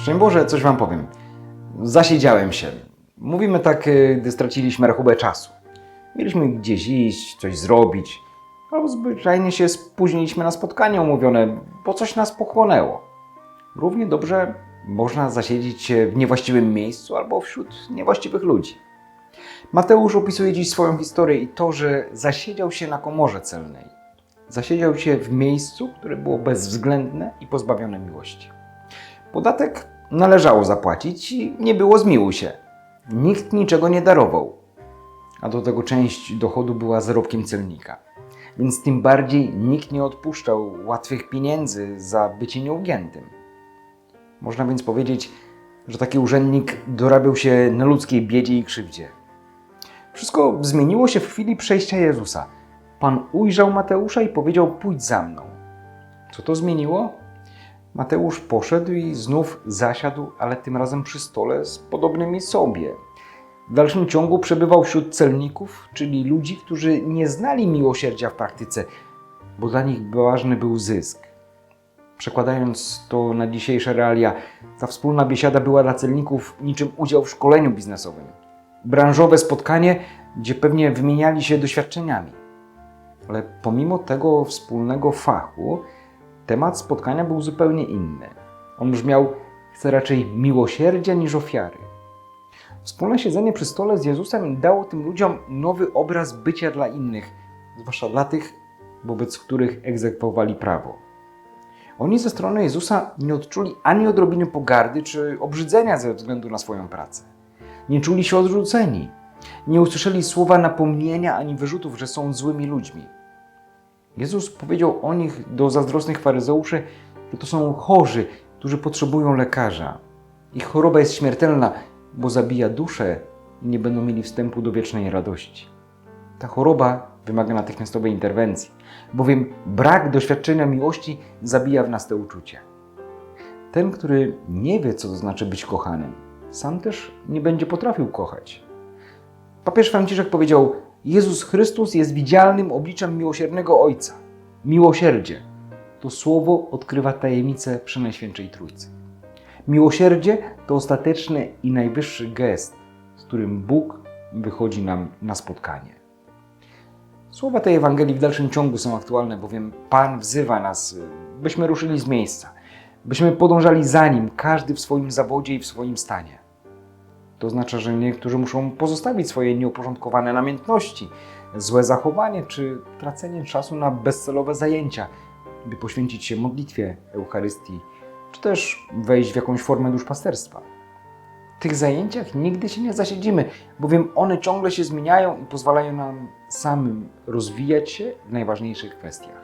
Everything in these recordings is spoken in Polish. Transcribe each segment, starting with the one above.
Szczęść Boże, coś Wam powiem. Zasiedziałem się. Mówimy tak, y, gdy straciliśmy rachubę czasu. Mieliśmy gdzieś iść, coś zrobić, albo zwyczajnie się spóźniliśmy na spotkanie umówione, bo coś nas pochłonęło. Równie dobrze można zasiedzieć się w niewłaściwym miejscu albo wśród niewłaściwych ludzi. Mateusz opisuje dziś swoją historię i to, że zasiedział się na komorze celnej. Zasiedział się w miejscu, które było bezwzględne i pozbawione miłości. Podatek należało zapłacić i nie było zmiłuj się. Nikt niczego nie darował. A do tego część dochodu była zarobkiem celnika. Więc tym bardziej nikt nie odpuszczał łatwych pieniędzy za bycie nieugiętym. Można więc powiedzieć, że taki urzędnik dorabiał się na ludzkiej biedzie i krzywdzie. Wszystko zmieniło się w chwili przejścia Jezusa. Pan ujrzał Mateusza i powiedział: Pójdź za mną. Co to zmieniło? Mateusz poszedł i znów zasiadł, ale tym razem przy stole z podobnymi sobie. W dalszym ciągu przebywał wśród celników, czyli ludzi, którzy nie znali miłosierdzia w praktyce, bo dla nich ważny był zysk. Przekładając to na dzisiejsze realia, ta wspólna biesiada była dla celników niczym udział w szkoleniu biznesowym. Branżowe spotkanie, gdzie pewnie wymieniali się doświadczeniami. Ale pomimo tego wspólnego fachu, temat spotkania był zupełnie inny. On brzmiał: Chcę raczej miłosierdzia niż ofiary. Wspólne siedzenie przy stole z Jezusem dało tym ludziom nowy obraz bycia dla innych, zwłaszcza dla tych, wobec których egzekwowali prawo. Oni ze strony Jezusa nie odczuli ani odrobiny pogardy czy obrzydzenia ze względu na swoją pracę. Nie czuli się odrzuceni. Nie usłyszeli słowa napomnienia ani wyrzutów, że są złymi ludźmi. Jezus powiedział o nich do zazdrosnych faryzeuszy, że to są chorzy, którzy potrzebują lekarza. Ich choroba jest śmiertelna, bo zabija duszę i nie będą mieli wstępu do wiecznej radości. Ta choroba wymaga natychmiastowej interwencji, bowiem brak doświadczenia miłości zabija w nas te uczucie. Ten, który nie wie, co to znaczy być kochanym, sam też nie będzie potrafił kochać. Papież Franciszek powiedział: Jezus Chrystus jest widzialnym obliczem miłosiernego Ojca. Miłosierdzie to słowo odkrywa tajemnicę Przenajświętszej Trójcy. Miłosierdzie to ostateczny i najwyższy gest, z którym Bóg wychodzi nam na spotkanie. Słowa tej Ewangelii w dalszym ciągu są aktualne, bowiem Pan wzywa nas, byśmy ruszyli z miejsca, byśmy podążali za Nim, każdy w swoim zawodzie i w swoim stanie. To oznacza, że niektórzy muszą pozostawić swoje nieuporządkowane namiętności, złe zachowanie czy tracenie czasu na bezcelowe zajęcia, by poświęcić się modlitwie, Eucharystii, czy też wejść w jakąś formę duszpasterstwa. W tych zajęciach nigdy się nie zasiedzimy, bowiem one ciągle się zmieniają i pozwalają nam samym rozwijać się w najważniejszych kwestiach.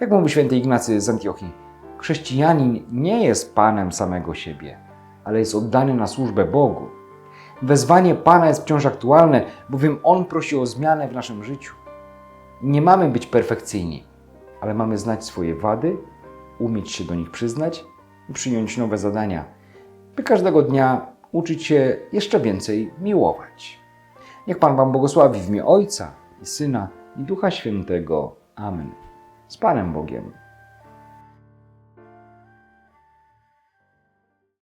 Jak mówi święty Ignacy z Antiochii, chrześcijanin nie jest panem samego siebie, ale jest oddany na służbę Bogu. Wezwanie Pana jest wciąż aktualne, bowiem On prosi o zmianę w naszym życiu. Nie mamy być perfekcyjni, ale mamy znać swoje wady, umieć się do nich przyznać i przyjąć nowe zadania, by każdego dnia uczyć się jeszcze więcej miłować. Niech Pan Wam błogosławi w imię Ojca i Syna i Ducha Świętego. Amen. Z Panem Bogiem.